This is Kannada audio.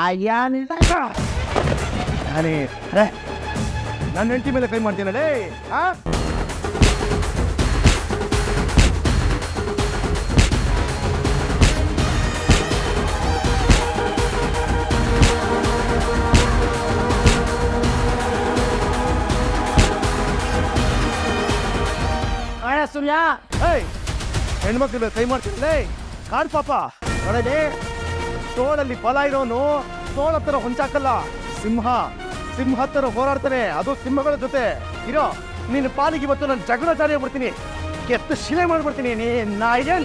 ಅಯ್ಯಾನಿಲ್ಲ ನಾನೇ ರೇ ನನ್ನ ಹೆಂಡತಿ ಮೇಲೆ ಕೈ ಮಾಡ್ತೀನಲ್ಲೇ ಆ ಅಣ್ಣ ಸೂರ್ಯ ಏಯ್ ಹೆಣ್ಮಕ್ಳ ಮೇಲೆ ಕೈ ಮಾಡ್ತೀನಲ್ಲೇ ಕಾಡ್ ಪಾಪ. ನೋಡಲಿ ತೋಳಲ್ಲಿ ಫಲ ಇರೋನು. ತೋಳ ಹತ್ರ ಹೊಂಚಾಕಲ್ಲ. ಸಿಂಹ ಸಿಂಹ ಹತ್ರ ಹೋರಾಡ್ತಾನೆ. ಅದು ಸಿಂಹಗಳ ಜೊತೆ. ಇರೋ, ನಿನ್ನ ಪಾಲಿಗೆ ಇವತ್ತು ನಾನು ಜಗಳಚಾರಿ ಬಿಡ್ತೀನಿ ಕೆತ್ತ ಶಿಲೆ ಮಾಡ್ಬಿಡ್ತೀನಿ. ನೀ ನಾಯಿಗೆ!